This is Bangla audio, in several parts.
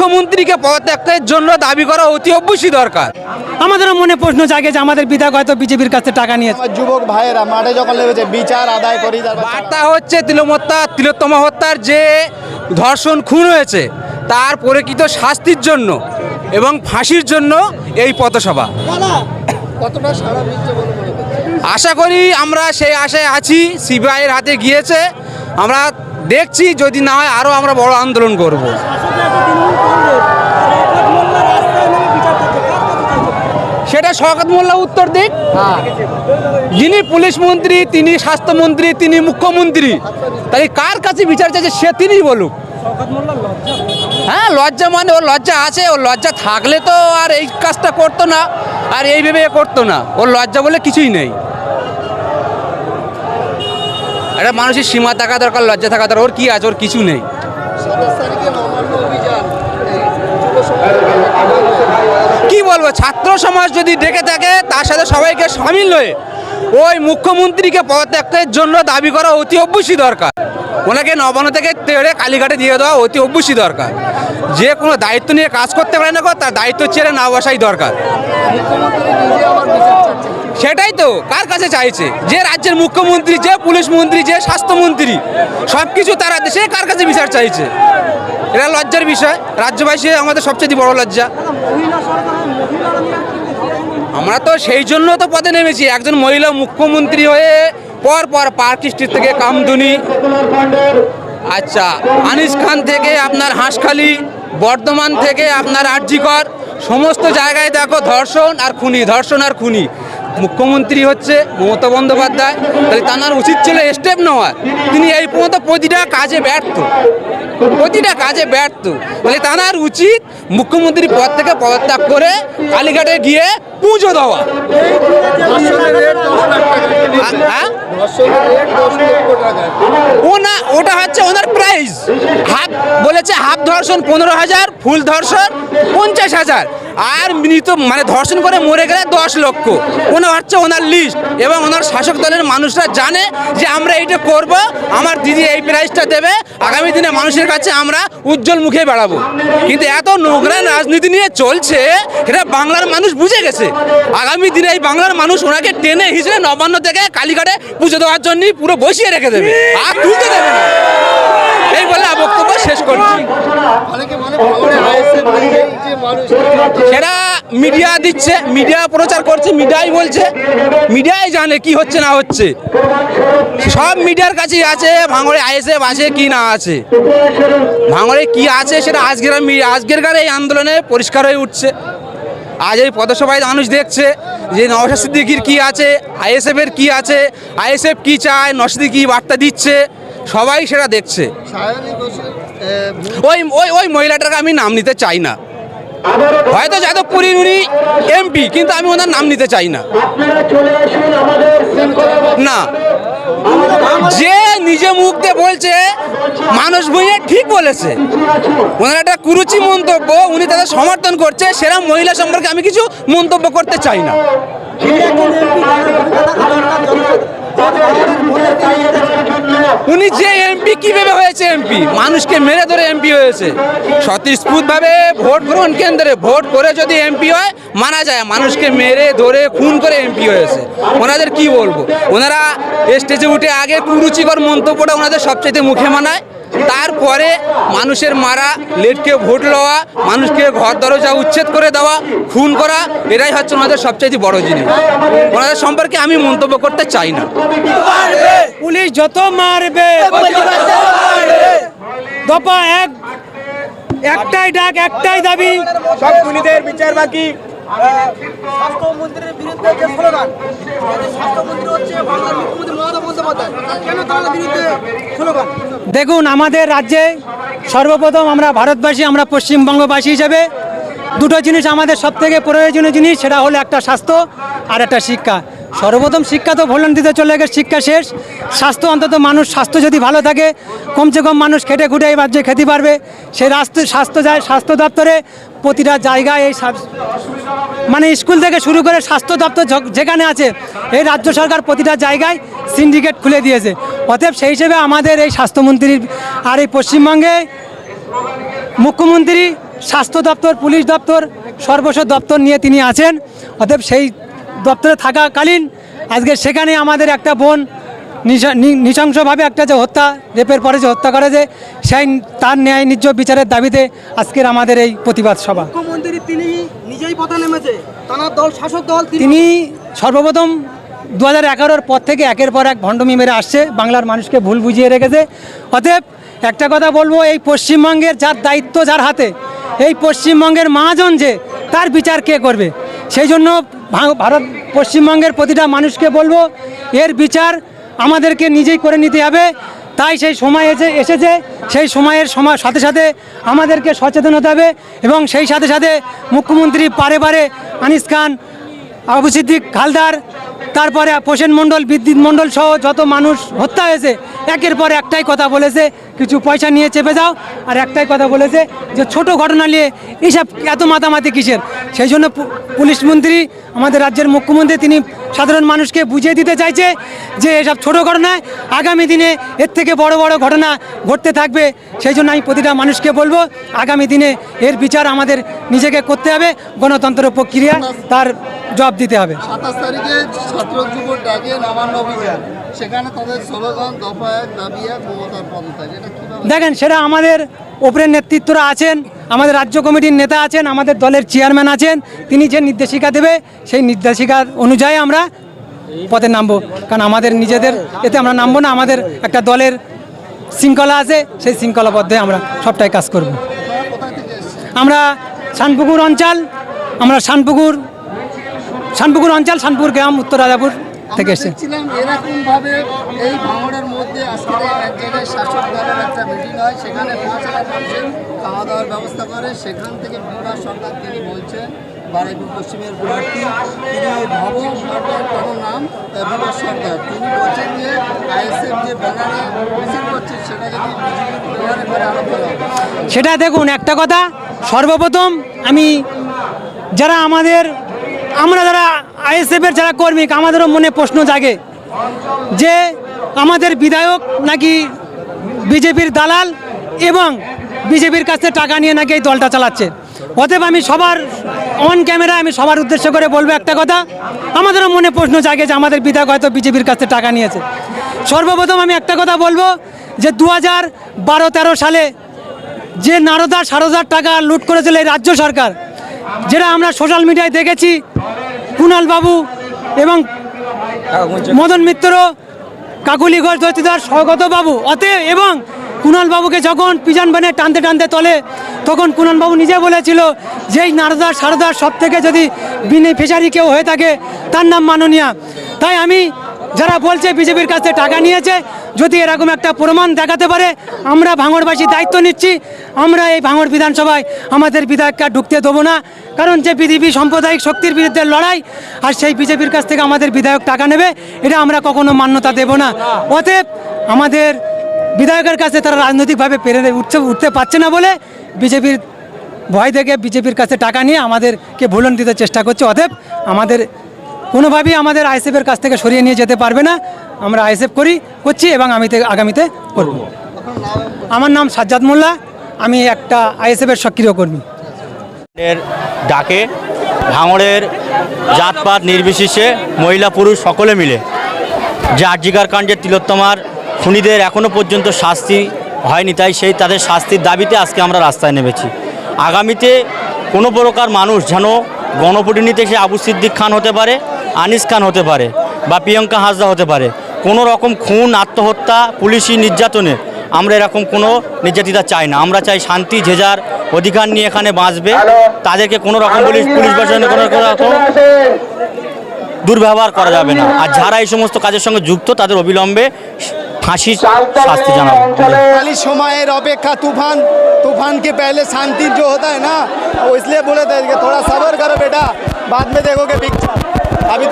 মুখ্যমন্ত্রীকে পদত্যাগের জন্য দাবি করা অতি অবশ্যই দরকার। আমাদেরও মনে প্রশ্ন জাগে যে আমাদের বিধায়ক হয়তো বিজেপির কাছে টাকা নিয়েছে যুবক ভাইয়েরা মাঠে যখন লেগেছে বিচার আদায় করি বার্তা হচ্ছে তিলোমত্তা তিলোত্তমা হত্যার যে ধর্ষণ খুন হয়েছে তার পরিকৃত শাস্তির জন্য এবং ফাঁসির জন্য এই পথসভা। কতটা সারা মিলছে বলে করছেন? আশা করি আমরা সেই আশায় আছি সিবিআইয়ের হাতে গিয়েছে। আমরা দেখছি যদি না হয় আরও আমরা বড় আন্দোলন করব। সেটা শওকত মোল্লা উত্তর দিক। যিনি পুলিশ মন্ত্রী তিনি স্বাস্থ্যমন্ত্রী তিনি মুখ্যমন্ত্রী। তাই কার কাছে বিচার চাইছে সে তিনি বলুক। হ্যাঁ লজ্জা মানে ওর লজ্জা আছে ওর লজ্জা থাকলে তো আর এই কাজটা করতো না আর এইভাবে এ করতো না। ওর লজ্জা বলে কিছুই নেই। একটা মানুষের সীমা থাকা দরকার লজ্জা থাকা দরকার ওর কি আছে ওর কিছু নেই সাতাশ তারিখে নবান্ন অভিযান এই যুব সমাজ কি বলব ছাত্র সমাজ যদি ডেকে থাকে, তার সাথে সবাইকে সামিল হয়ে ওই মুখ্যমন্ত্রীকে পদত্যাগের জন্য দাবি করা অতি অবশ্যই দরকার। ওনাকে নবান্ন থেকে তেড়ে কালীঘাটে দিয়ে দেওয়া অতি অবশ্যই দরকার। যে কোনো দায়িত্ব নিয়ে কাজ করতে পারে না তার দায়িত্ব ছেড়ে না বসাই দরকার। সেটাই তো, কার কাছে চাইছে? যে রাজ্যের মুখ্যমন্ত্রী, যে পুলিশ মন্ত্রী, যে স্বাস্থ্যমন্ত্রী সব কিছু তারা সে কার কাছে বিচার চাইছে? এটা লজ্জার বিষয়। রাজ্যবাসী আমাদের সবচেয়ে বড় লজ্জা। আমরা তো সেই জন্য তো পদে নেমেছি। একজন মহিলা মুখ্যমন্ত্রী হয়ে পর পর পার্ক স্ট্রিট থেকে কামদুনি। আচ্ছা আনিস খান থেকে আপনার হাঁসখালি, বর্ধমান থেকে আপনার আরজিকর, সমস্ত জায়গায় দেখো ধর্ষণ আর খুনি, ধর্ষণ আর খুনি। মুখ্যমন্ত্রী হচ্ছে মমতা বন্দ্যোপাধ্যায়। তাহলে তার উচিত ছিল স্টেপ নেওয়ার তিনি এই পর্যন্ত প্রতিটা কাজে ব্যর্থ। প্রতিটা কাজে ব্যর্থ। মানে তাঁর উচিত মুখ্যমন্ত্রী পদ থেকে পদত্যাগ করে কালীঘাটে গিয়ে পুজো দেওয়া। হ্যাঁ? টাকা ও না ওটা হচ্ছে ওনার প্রাইজ। ধর্ষণ পনেরো হাজার, ফুল ধর্ষণ পঞ্চাশ হাজার। আর মৃত মানে ধর্ষণ করে মরে গেলে দশ লক্ষ। ওনার হচ্ছে ওনার লিস্ট এবং ওনার শাসক দলের মানুষরা জানে যে আমরা এইটা করব, আমার দিদি এই প্রাইসটা দেবে, আগামী দিনে মানুষের কাছে আমরা উজ্জ্বল মুখে বেড়াবো। কিন্তু এত নোংরা রাজনীতি নিয়ে চলছে, এটা বাংলার মানুষ বুঝে গেছে। আগামী দিনে এই বাংলার মানুষ ওনাকে টেনে হিসেবে নবান্ন থেকে কালীঘাটে পুজো দেওয়ার জন্যই পুরো বসিয়ে রেখে দেবে। আর তুলতে দেবে না। এই বলে বক্তব্য শেষ করছি। সেটা মিডিয়া দিচ্ছে মিডিয়া প্রচার করছে মিডিয়াই বলছে মিডিয়াই জানে কি হচ্ছে না হচ্ছে। সব মিডিয়ার কাছেই আছে ভাঙড়ে আইএসএফ আছে কি না আছে। ভাঙড়ে কি আছে সেটা আজকের মি- আজকেরকার এই আন্দোলনে পরিষ্কার হয়ে উঠছে। আজ এই পদসভায় মানুষ দেখছে যে নওশাদ সিদ্দিকির কি আছে আইএসএফের কি আছে আইএসএফ কি চায় নসিদি কি বার্তা দিচ্ছে। সবাই সেটা দেখছে। ওই ওই ওই মহিলাটাকে আমি নাম নিতে চাই না। হয়তো যাদবপুরীর উনি এমপি কিন্তু আমি ওনার নাম নিতে চাই না। না। যে নিজে মুখ দিয়ে বলছে, মানুষ ভুঁইয়ে ঠিক বলেছে। ওনার একটা কুরুচি মন্তব্য, উনি তাদের সমর্থন করছে সেরা মহিলা সম্পর্কে আমি কিছু মন্তব্য করতে চাই না। উনি যে এমপি কীভাবে হয়েছে এমপি মানুষকে মেরে ধরে এমপি হয়েছে। স্বতঃস্ফূর্তভাবে ভোট গ্রহণ কেন্দ্রে ভোট করে যদি এমপি হয় মানা যায়। মানুষকে মেরে ধরে, খুন করে এমপি হয়েছে। ওনাদের কি বলব? ওনারা স্টেজে উঠে আগে কুরুচিকর মন্তব্যটা ওনাদের সবচেয়ে মুখে মানায়। তারপরে মানুষের মারা লেটকে ভোট লওয়া মানুষকে ঘর দরজা উচ্ছেদ করে দেওয়া খুন করা এটাই হচ্ছে ওনাদের সবচেয়ে বড় জিনিস। ওনাদের সম্পর্কে আমি মন্তব্য করতে চাই না। পুলিশ যত মারবে দফা এক একটাই ডাক একটাই দাবি। সব খুনিদের বিচার বাকি। স্বাস্থ্যমন্ত্রীর বিরুদ্ধে যে স্লোগান স্বাস্থ্যমন্ত্রী হচ্ছে বাংলার মুখ্যমন্ত্রী মমতা বন্দ্যোপাধ্যায়। কেন তার বিরুদ্ধে স্লোগান? দেখুন, আমাদের রাজ্যে সর্বপ্রথম আমরা ভারতবাসী, আমরা পশ্চিমবঙ্গবাসী হিসেবে দুটো জিনিস আমাদের সব থেকে প্রয়োজনীয় জিনিস, সেটা হলো একটা স্বাস্থ্য আর একটা শিক্ষা। সর্বপ্রথম শিক্ষা তো ভলন্টিতে চলে গেছে, শিক্ষা শেষ। স্বাস্থ্য অন্তত মানুষ, স্বাস্থ্য যদি ভালো থাকে, কমসে কম মানুষ খেটে খুঁটে এই রাজ্যে খেতে পারবে। সে রাস্তা স্বাস্থ্য যায় স্বাস্থ্য দপ্তরে, প্রতিটা জায়গায় এই মানে স্কুল থেকে শুরু করে স্বাস্থ্য দপ্তর যেখানে আছে, এই রাজ্য সরকার প্রতিটা জায়গায় সিন্ডিকেট খুলে দিয়েছে। অতএব সেই হিসেবে আমাদের এই স্বাস্থ্যমন্ত্রীর আর এই পশ্চিমবঙ্গে মুখ্যমন্ত্রী, স্বাস্থ্য দপ্তর, পুলিশ দপ্তর সর্বস্ব দপ্তর নিয়ে তিনি আছেন। অতএব সেই দপ্তরে থাকাকালীন আজকে সেখানে আমাদের একটা বোন নৃশংসভাবে একটা যে হত্যা রেপের পরে যে হত্যা করে যে সেই তার ন্যায় নিজ বিচারের দাবিতে আজকের আমাদের এই প্রতিবাদ সভা। মুখ্যমন্ত্রী তিনি নিজেই পথে নেমেছে। তার দল শাসক দল তিনি তিনি সর্বপ্রথম দু হাজার এগারোর পর থেকে একের পর এক ভণ্ডমি মেরে আসছে বাংলার মানুষকে ভুল বুঝিয়ে রেখেছে। অতএব একটা কথা বলব এই পশ্চিমবঙ্গের যার দায়িত্ব যার হাতে এই পশ্চিমবঙ্গের মহাজন যে তার বিচার কে করবে? সেই জন্য ভারত পশ্চিমবঙ্গের প্রতিটা মানুষকে বলব এর বিচার আমাদেরকে নিজেই করে নিতে হবে। তাই সেই সময় এসে, এসেছে। সেই সময়ের সময়, সাথে সাথে আমাদেরকে সচেতন হতে হবে এবং সেই সাথে সাথে মুখ্যমন্ত্রী পারে পারে আনিস খান, আবু সিদ্দিক হালদার, তারপরে প্রসেন মণ্ডল, বিদ্যুৎ মণ্ডল সহ যত মানুষ হত্যা হয়েছে একের পর একটাই কথা বলেছে, কিছু পয়সা নিয়ে চেপে যাও। আর একটাই কথা বলেছে যে ছোট ঘটনা নিয়ে এইসব এত মাতামাতি কিসের? সেই জন্য পুলিশ মন্ত্রী, আমাদের রাজ্যের মুখ্যমন্ত্রী, তিনি সাধারণ মানুষকে বুঝিয়ে দিতে চাইছে যে এসব ছোট ঘটনায় আগামী দিনে এর থেকে বড় বড় ঘটনা ঘটতে থাকবে। সেই জন্য আমি প্রতিটা মানুষকে বলব, আগামী দিনে এর বিচার আমাদের নিজেকে করতে হবে। গণতন্ত্র প্রক্রিয়া তার জবাব দিতে হবে। সাতাশ তারিখে ছাত্র যুব ডাকে নবান্ন অভিযান। দেখেন, সেটা আমাদের ওপরের নেতৃত্বরা আছেন, আমাদের রাজ্য কমিটির নেতা আছেন, আমাদের দলের চেয়ারম্যান আছেন, তিনি যে নির্দেশিকা দেবে, সেই নির্দেশিকার অনুযায়ী আমরা পথে নামবো। কারণ আমাদের নিজেদের, এতে আমরা নামবো না, আমাদের একটা দলের শৃঙ্খলা আছে, সেই শৃঙ্খলা পথে আমরা সবটাই কাজ করব। আমরা শানপুকুর অঞ্চল, আমরা শানপুকুর শানপুকুর অঞ্চল, শানপুর গ্রাম, উত্তর রাজাপুর। থেকে এসেছি দেখছিলাম এরকম ভাবে এই ভাঙড়ের মধ্যে আজকে এক জায়গায় শাসক দলের একটা মিটিং হয় সেখানে পাঁচ হাজার মানুষের খাওয়া দাওয়ার ব্যবস্থা করে সেখান থেকে বিভাগ সরকার তিনি বলছেন বারুইপুর পশ্চিমের প্রার্থী তিনি ভব সরকার তার নাম বিভাগ সরকার। তিনি বলছেন যে আইএসএফ যে ব্যানারে মিছিল করছে সেটা যদি ব্যবহারে করে আরও ভালো সেটা দেখুন একটা কথা সর্বপ্রথম আমি যারা আমাদের আমরা যারা আইএসএফের যারা কর্মী, আমাদেরও মনে প্রশ্ন জাগে যে আমাদের বিধায়ক নাকি বিজেপির দালাল এবং বিজেপির কাছে টাকা নিয়ে নাকি এই দলটা চালাচ্ছে। অতএব আমি সবার অন ক্যামেরা আমি সবার উদ্দেশ্য করে বলব একটা কথা, আমাদেরও মনে প্রশ্ন জাগে যে আমাদের বিধায়ক হয়তো বিজেপির কাছে টাকা নিয়েছে। সর্বপ্রথম আমি একটা কথা বলব যে দু হাজার বারো তেরো সালে যে নারদা সারদার টাকা লুট করেছিল এই রাজ্য সরকার যেটা আমরা সোশ্যাল মিডিয়ায় দেখেছি কুণাল বাবু এবং মদন মিত্র, কাকুলি ঘোষ দত্তিদার স্বগত বাবু। অতএব এবং কুণাল বাবুকে যখন পিজন বানে টানতে টানতে তলে, তখন কুণাল বাবু নিজে বলেছিল যে এই নারদার সারদার সব থেকে যদি বেনিফিশারি কেউ হয়ে থাকে, তার নাম মাননীয়া। তাই আমি যারা বলছে বিজেপির কাছে টাকা নিয়েছে, যদি এরকম একটা প্রমাণ দেখাতে পারে, আমরা ভাঙড়বাসী দায়িত্ব নিচ্ছি। আমরা এই ভাঙড় বিধানসভায় আমাদের বিধায়ককে ঢুকতে দেবো না। কারণ যে বিজেপি সাম্প্রদায়িক শক্তির বিরুদ্ধে লড়াই, আর সেই বিজেপির কাছ থেকে আমাদের বিধায়ক টাকা নেবে, এটা আমরা কখনো মান্যতা দেব না। অতএব আমাদের বিধায়কের কাছে তারা রাজনৈতিকভাবে পেরে উঠতে উঠতে পারছে না বলে বিজেপির ভয় থেকে বিজেপির কাছে টাকা নিয়ে আমাদেরকে ভুলন দিতে চেষ্টা করছে। অতএব আমাদের কোনোভাবেই আমাদের আইএসএফের কাছ থেকে সরিয়ে নিয়ে যেতে পারবে না। আমরা আইএসএফ করি, করছি এবং আমি আগামীতে করব। আমার নাম সাজ্জাদ মোল্লা, আমি একটা আইএসএফের সক্রিয় কর্মী। এর ডাকে ভাঙড়ের জাতপাত নির্বিশেষে মহিলা পুরুষ সকলে মিলে যে আর্জিকার কাণ্ডের তিলোত্তমার খুনিদের এখনও পর্যন্ত শাস্তি হয়নি, তাই সেই তাদের শাস্তির দাবিতে আজকে আমরা রাস্তায় নেমেছি। আগামীতে কোনো প্রকার মানুষ যেন গণপ্রতিনিধি সে আবু সিদ্দিক খান হতে পারে আনিস খান হতে পারে বা প্রিয়ঙ্কা হাসদা হতে পারে। কোনো রকম খুন আত্মহত্যা পুলিশি নির্যাতনে আমরা এরকম কোনো নির্যাতিতা চাই না। আমরা চাই শান্তি যে যার অধিকার নিয়ে এখানে বাঁচবে। তাদেরকে কোনো রকম পুলিশ পুলিশ প্রশাসনে কোনো রকম দুর্ব্যবহার করা যাবে না। আর যারা এই সমস্ত কাজের সঙ্গে যুক্ত তাদের অবিলম্বে ফাঁসির শাস্তি জানাবো खाली समयर अपेक्षा तूफान तूफान के पहले शांति जो होता है ना वो इसलिए बोले थे कि थोड़ा सबर करो बेटा बाद में देखोगे पिक्चर अभी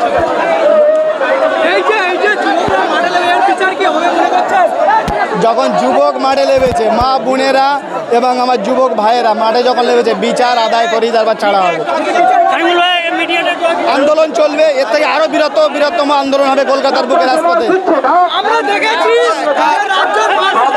যখন যুবক মাঠে লেবেছে মা বোনেরা এবং আমার যুবক ভাইয়েরা মাঠে যখন লেবেছে বিচার আদায় করি তারপর ছাড়া হবে আন্দোলন চলবে। এর থেকে আরও বিরত বৃহত্তম আন্দোলন হবে কলকাতার বুকে রাজপথে। আমরা দেখেছি রাজ্যের মানুষ